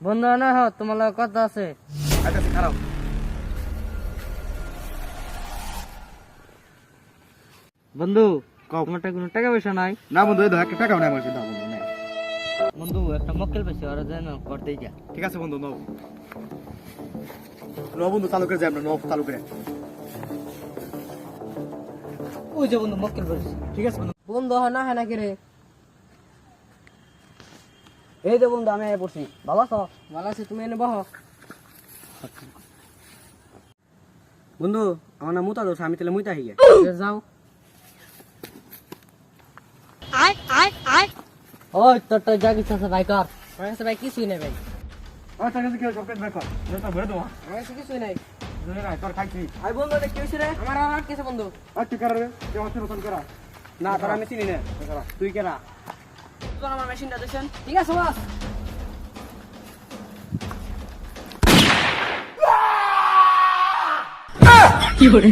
বন্ধু না হ তোমার লগে কথা আছে। আচ্ছা খারাপ। বন্ধু। তোমার টাকা কোনো টাকা পয়সা নাই? না বন্ধু এই ধর একটা টাকাও নেই আমার কাছে দাও বন্ধু নে। বন্ধু একটা মক্কেল পেয়েছে ওরা যেন করতে যা ঠিক আছে বন্ধু নাও। ন বন্ধু চালু করে যাই আমরা ন চালু করে ওই যে বন্ধু মক্কেল পেয়েছে ঠিক আছে বন্ধু। বন্ধু হয় না হয় নাকি রে? এই যে বন্ধু আমি পড়ছি। ভালো আছো? ভালো আছি তুমি এনে বহ বন্ধু আমার নাম মুতা দোষ আমি তাহলে মুইতা হিগে যাও। ওই তোর যা কিছু আছে ভাই কর। আমার কাছে ভাই কিছুই নেই ভাই। কাছে কি সব কাজ বের কর। যেটা ভরে দাও আমার কাছে কিছুই নেই। তোর খাইছি। আই বন্ধু এটা কি হয়েছে রে? আমার আর আটকেছে বন্ধু। কর রে? কেউ আসছে রতন করা? না তোর আমি চিনি না। তুই কেরা? তোর আমার মেশিনটা দেখছেন ঠিক আছে বাস? কি করে